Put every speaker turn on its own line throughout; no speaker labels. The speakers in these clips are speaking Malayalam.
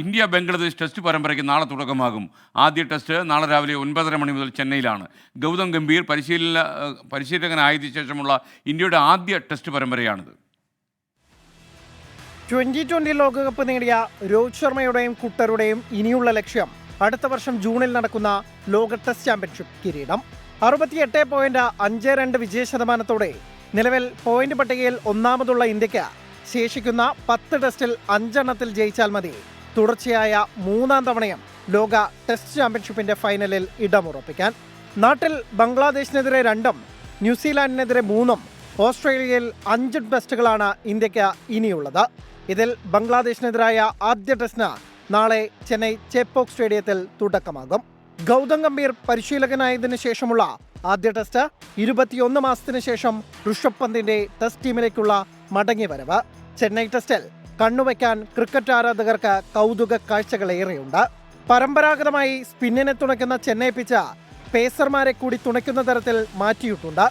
ഇന്ത്യ ബംഗ്ലാദേശ് ടെസ്റ്റ് പരമ്പരയ്ക്ക് നാളെ തുടക്കമാകും. ആദ്യ ടെസ്റ്റ് നാളെ രാവിലെ ഒൻപതര മണി മുതൽ ചെന്നൈയിലാണ്. ഗൗതം ഗംഭീർ പരിശീലന പരിശീലകനായതിനു ശേഷമുള്ള ഇന്ത്യയുടെ ആദ്യ ടെസ്റ്റ് പരമ്പരയാണിത്.
ട്വന്റി ട്വന്റി ലോകകപ്പ് നേടിയ രോഹിത് ശർമ്മയുടെയും കുട്ടറുടെയും ഇനിയുള്ള ലക്ഷ്യം അടുത്ത വർഷം ജൂണിൽ നടക്കുന്ന ലോക ടെസ്റ്റ് ചാമ്പ്യൻഷിപ്പ് കിരീടം. അറുപത്തിയെട്ട് പോയിന്റ് അഞ്ച് രണ്ട് വിജയ ശതമാനത്തോടെ നിലവിൽ പോയിന്റ് പട്ടികയിൽ ഒന്നാമതുള്ള ഇന്ത്യയ്ക്ക് ശേഷിക്കുന്ന പത്ത് ടെസ്റ്റിൽ അഞ്ചെണ്ണത്തിൽ ജയിച്ചാൽ മതി. തുടർച്ചയായ മൂന്നാം തവണയും ലോക ടെസ്റ്റ് ചാമ്പ്യൻഷിപ്പിന്റെ ഫൈനലിൽ ഇടമുറപ്പിക്കാൻ. നാട്ടിൽ ബംഗ്ലാദേശിനെതിരെ രണ്ടും ന്യൂസിലാൻഡിനെതിരെ മൂന്നും ഓസ്ട്രേലിയയിൽ അഞ്ച് ടെസ്റ്റുകളാണ് ഇന്ത്യയ്ക്ക് ഇനിയുള്ളത്. ഇതിൽ ബംഗ്ലാദേശിനെതിരായ ആദ്യ ടെസ്റ്റിന് നാളെ ചെന്നൈ ചേപ്പോക് സ്റ്റേഡിയത്തിൽ തുടക്കമാകും. ഗൗതം ഗംഭീർ പരിശീലകനായതിനു ശേഷമുള്ള ആദ്യ ടെസ്റ്റ് ഇരുപത്തിയൊന്ന് മാസത്തിന് ശേഷം ഋഷഭ് പന്തിന്റെ ടെസ്റ്റ് ടീമിലേക്കുള്ള മടങ്ങിവരവ്. ചെന്നൈ ടെസ്റ്റിൽ കണ്ണുവയ്ക്കാൻ ക്രിക്കറ്റ് ആരാധകർക്ക് കൗതുക കാഴ്ചകളേറെയുണ്ട് പരമ്പരാഗതമായി സ്പിന്നിനെ തുണയ്ക്കുന്ന ചെന്നൈ പിച്ച പേസർമാരെ കൂടി തുണയ്ക്കുന്ന തരത്തിൽ മാറ്റിയിട്ടുണ്ട്.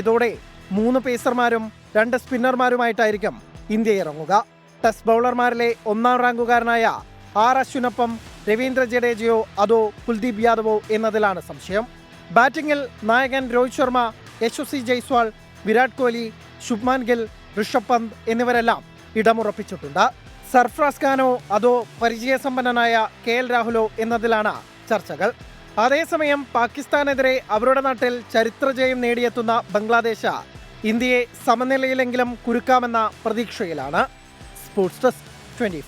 ഇതോടെ മൂന്ന് പേസർമാരും രണ്ട് സ്പിന്നർമാരുമായിട്ടായിരിക്കും ഇന്ത്യ ഇറങ്ങുക. ടെസ്റ്റ് ബൗളർമാരിലെ ഒന്നാം റാങ്കുകാരനായ ആർ അശ്വിനൊപ്പം രവീന്ദ്ര ജഡേജയോ അതോ കുൽദീപ് യാദവോ എന്നതിലാണ് സംശയം. ബാറ്റിംഗിൽ നായകൻ രോഹിത് ശർമ്മ യശസ്വി ജയ്സ്വാൾ വിരാട് കോഹ്ലി ശുഭ്മാൻ ഗിൽ ഋഷഭ് പന്ത് എന്നിവരെല്ലാം ഇടമുറപ്പിച്ചിട്ടുണ്ട്. സർഫ്രാസ് ഖാനോ അതോ പരിചയസമ്പന്നനായ കെ എൽ രാഹുലോ എന്നതിലാണ് ചർച്ചകൾ. അതേസമയം പാകിസ്ഥാനെതിരെ അവരുടെ നാട്ടിൽ ചരിത്രജയം നേടിയെത്തുന്ന ബംഗ്ലാദേശ് ഇന്ത്യയെ സമനിലയിലെങ്കിലും കുരുക്കാമെന്ന പ്രതീക്ഷയിലാണ്. Sports desk twenty